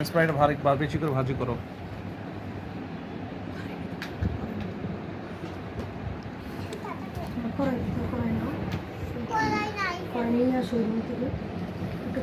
Sprite ভারি বার বেশি করে ভাজি করো।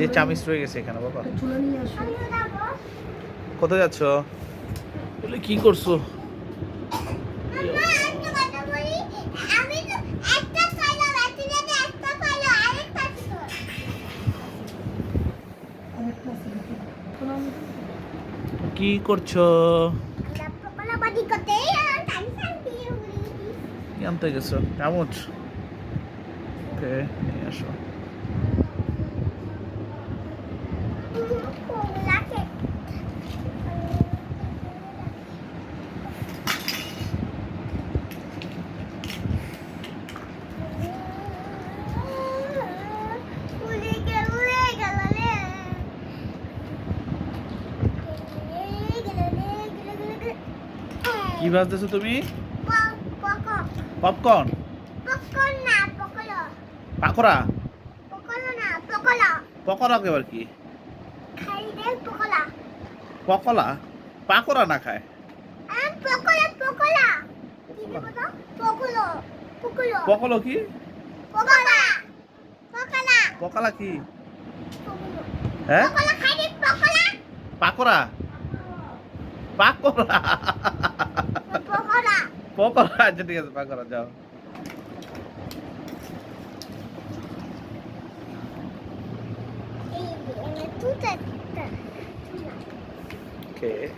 এই চামিচ রয়ে গেছে এখানে বাবা। কোথায় যাচ্ছ? কি করছ আম্মা একটা কথা বলি আমি তো একটা খাইলাম এতদিনে একটা খাইলো আরেকটা ছিল আরেকটা আছে দেখো কোনো আমি কি করছ? কি আনতে গেছো? চামচ। ওকে নিয়ে আসো। কি ভাজতেছো তুমি? পক পক পপকর্ন পাকোড়া? পকোড়া এবার কি? পকলা পাকোড়া না খায়? পকলা কি? পকলো কি? হ্যাঁ? পাকোড়া? পাকোড়া? পকলা পকোড়া আচ্ছা ঠিক আছে পাকোড়া যাও এই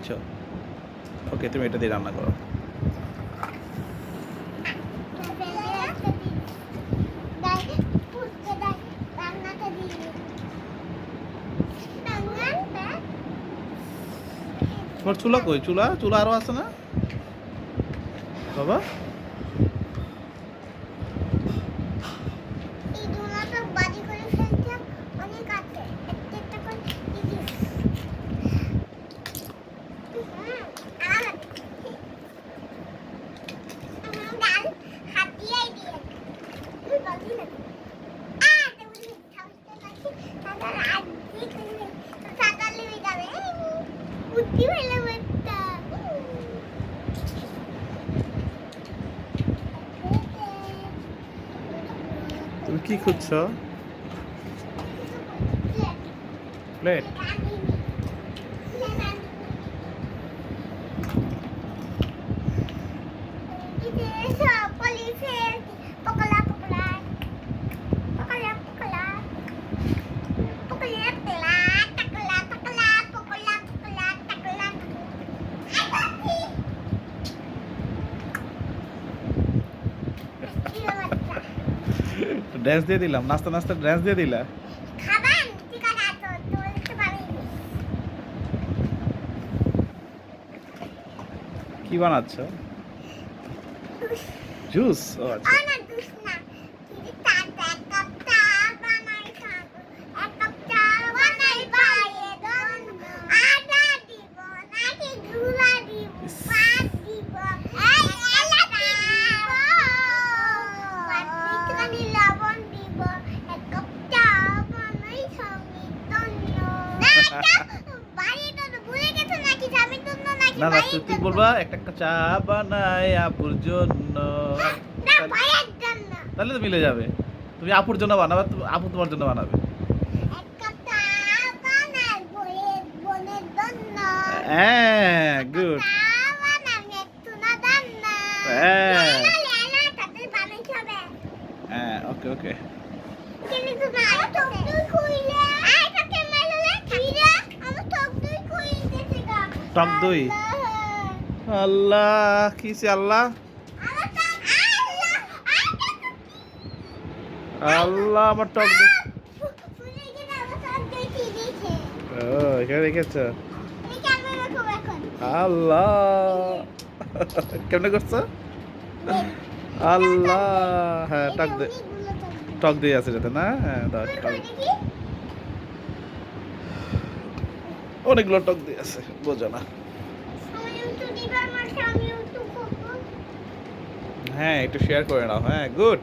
পেয়েছ ওকে, তুমি এটা দিয়ে রান্না করো। তোমার চুলা কই? চুলা? চুলা আরও আছে না? বাবা। কি খুঁজছো প্লেট ড্রেস দিয়ে দিলাম নাস্তা নাস্তা ড্রেস দিয়ে দিলা? পারি কি বানাচ্ছ? জুস ও আচ্ছা অনা দুস না কি তা তা কাপ চা বানাই খাব এক কাপ চা বানাই বাইয়ে দন আদা দিব নাকি গুলা দিব পাঁচ দিব এই এলা দিব পাঁচটি লবণ দিব এক কাপ চা বানাই খাবি তন্ন বাড়ি তো ভুলে গেছো নাকি যাবি তন্ন নাকি না না তুই বলবা একটা একটা চা বানাই আপুর জন্য তাহলে তো মিলে যাবে তুমি আপুর জন্য বানাবে আপু তোমার জন্য বানাবে হ্যাঁ গুড হ্যাঁ হ্যাঁ ওকে ওকে টক দই আল্লাহ কিছে আল্লাহ? আল্লাহ, আমার টক আল্লাহ। করছ? আল্লাহ। হ্যাঁ টক দে। টক দিয়ে আছে না? হ্যাঁ টক অনেকগুলো টক দিয়ে আছে, বোঝো না। হ্যাঁ একটু শেয়ার করে নাও। হ্যাঁ গুড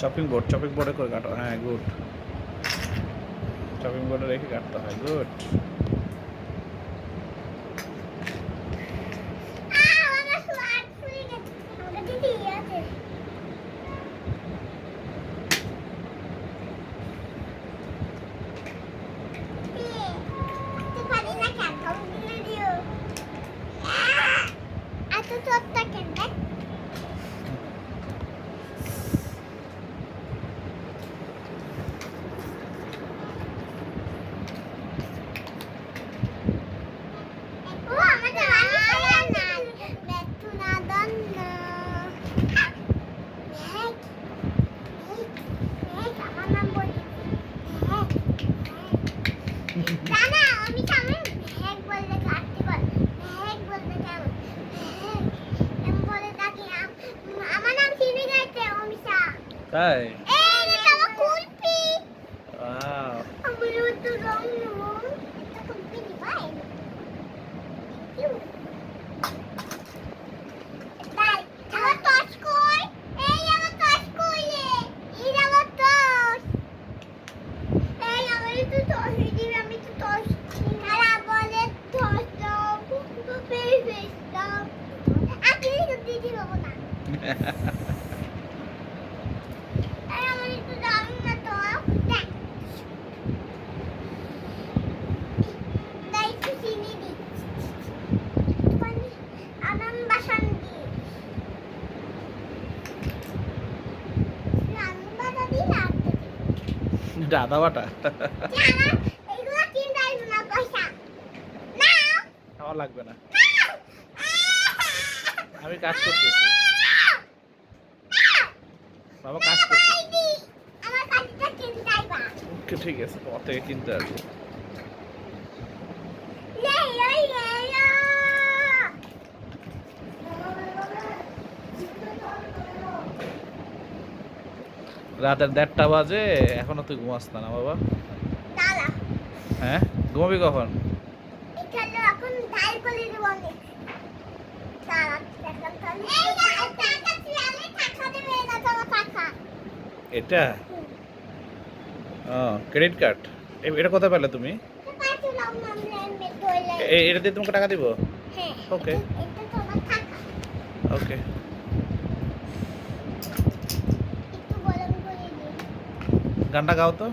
চপিং বোর্ড চপিং বোর্ডে করে কাটো। হ্যাঁ গুড চপিং বোর্ডে রেখে কাটতে হয় গুড তাই Ha ha ha. আদা বাটা? লাগবে না। আমি কাজ করছি বাবা কাজ করতেছি। ঠিক আছে তোমার থেকে কিনতে আসব। রাতের দেড়টা বাজে এখনও তুই ঘুমাস না না বাবা? হ্যাঁ? ঘুমাবি কখন? এটা? ক্রেডিট কার্ড এটা কোথায় পেলে তুমি? এটা দিয়ে তোমাকে টাকা দিব? ওকে ওকে গানটা গাও তো।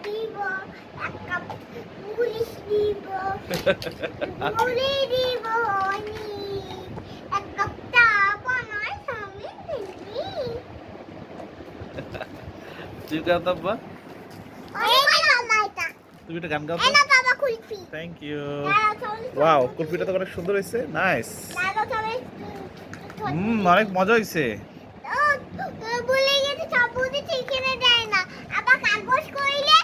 দিব তুমি গাও তুমি একটা গান গাও থ্যাংক ইউ ওয়াও কুলফিটা তো অনেক সুন্দর হয়েছে। নাইস হুম অনেক মজা হয়েছে। গেছে দেয় না আবার কাগজ কইলে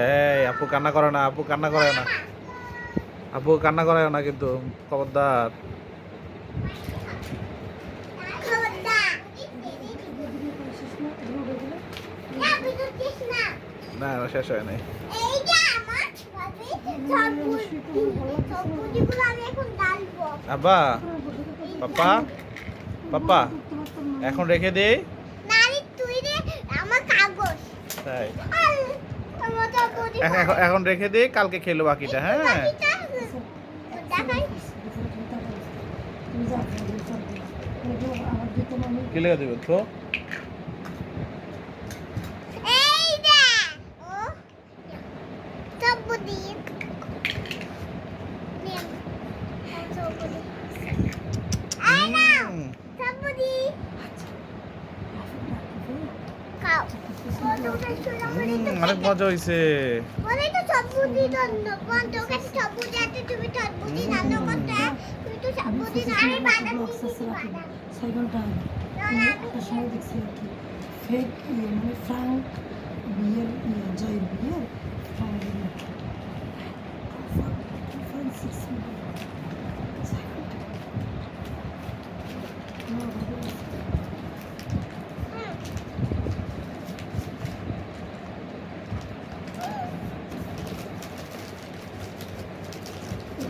এই আপু কান্না করে না আপু কান্না করে না। আপু কান্না করে না কিন্তু খবরদার ভিডিও করে শেষ না এগুলো হয়ে গেলে না বিদ্যুৎ দিস না না না, শেষ হয় নাই। এই যে আমার ভাবি সবুজ সবুজগুলো আমি এখন ডালবো। আব্বা পাপা পাপা এখন রেখে দে। নারী তুই রে আমার কাগজ। তাই। আর আমার সবুজ এখন- রেখে দে কালকে খেলো বাকিটা হ্যাঁ। দেখাই। তুমি যা আমার দিতে কি লেগে দেবে তো এই দে ও সবুজ নিন সবুজ আই নাও হুম, সবুজ খাও কতটা ছোলা করে তো হুম, অনেক মজা হয়েছে বলে তো সবুজি দন্ড বন্ধ কাছে সবুজি আছে তুমি সবুজি রান্না করতে তুমি তো সবুজি না আমি বাদাম দিয়েছি বাদাম ছয় ঘণ্টা আগে আমি একটা সময় দেখছি আর কি। ফেক মানে ফ্রাঙ্ক বিয়ের জয়ের বিয়ের ফ্রাঙ্ক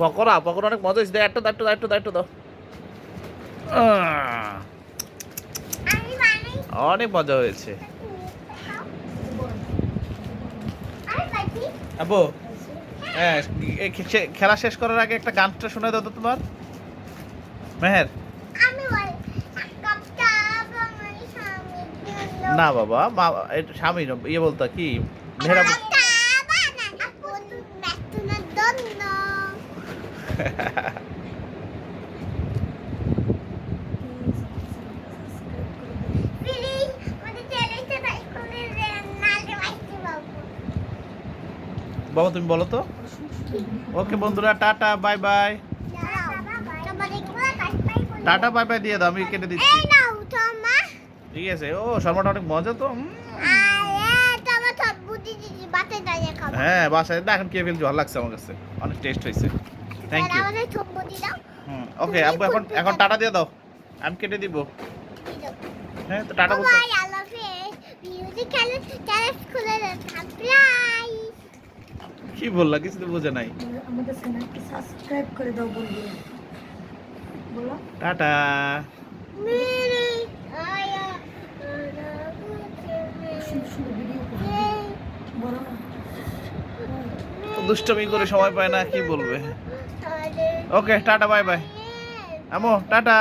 পকোড়া পকোড়া অনেক মজা হয়েছে। একটু দাও একটু দাও একটু দাও অনেক মজা হয়েছে। আবু হ্যাঁ খেলা শেষ করার আগে একটা গানটা শোনা দাও তো তোমার। মেহের। না বাবা মা স্বামী ইয়ে বলতো কি? মেহেরা এক কাপ চা বানাই আপন মেতুনের জন্য প্লিজ আমাদের চ্যানেলটা লাইক করে দেন নালে বাইতে বাবু, তুমি বলো তো। ওকে বন্ধুরা, tata, bye bye. Tata, bye bye দিয়ে দাও, আমি কেটে দিচ্ছি। ঠিক আছে। ও, শর্মাটা অনেক মজা তো হ্যাঁ বাসায় না এখন কে ফেলছি, ভালো লাগছে আমার কাছে। অনেক টেস্ট হয়েছে। থ্যাংক ইউ হুম ওকে আব্বু এখন এখন টাটা দিয়ে দাও। আমি কেটে দিব। হ্যাঁ তো টাটা বলতে bye I love it music channel channel খুলে সাবস্ক্রাইব কি বললা? কিছু তো বোঝে নাই। আমাদের চ্যানেলকে সাবস্ক্রাইব করে দাও বলব বলো। টাটা। মেরে আয়া সুন্দর সুন্দর ভিডিও করে বলো। না তো দুষ্টমি করে সময় পায় না কি বলবে? ওকে টাটা বাই বাই আমো টাটা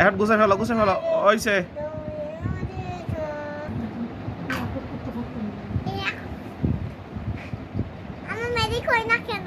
এখন গুছে ফেলো গুছে ফেলো ওইছে আপলোড করতে পারতাম না। আমার মেরি কই না কেন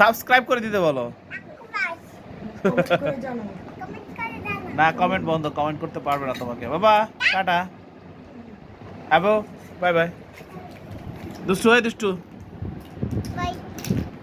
সাবস্ক্রাইব করে দিতে বলো। না কমেন্ট বন্ধ কমেন্ট করতে পারবে না তোমাকে বাবা, টাটা আবো বাই বাই দুষ্টু হয় দুষ্টু Bye.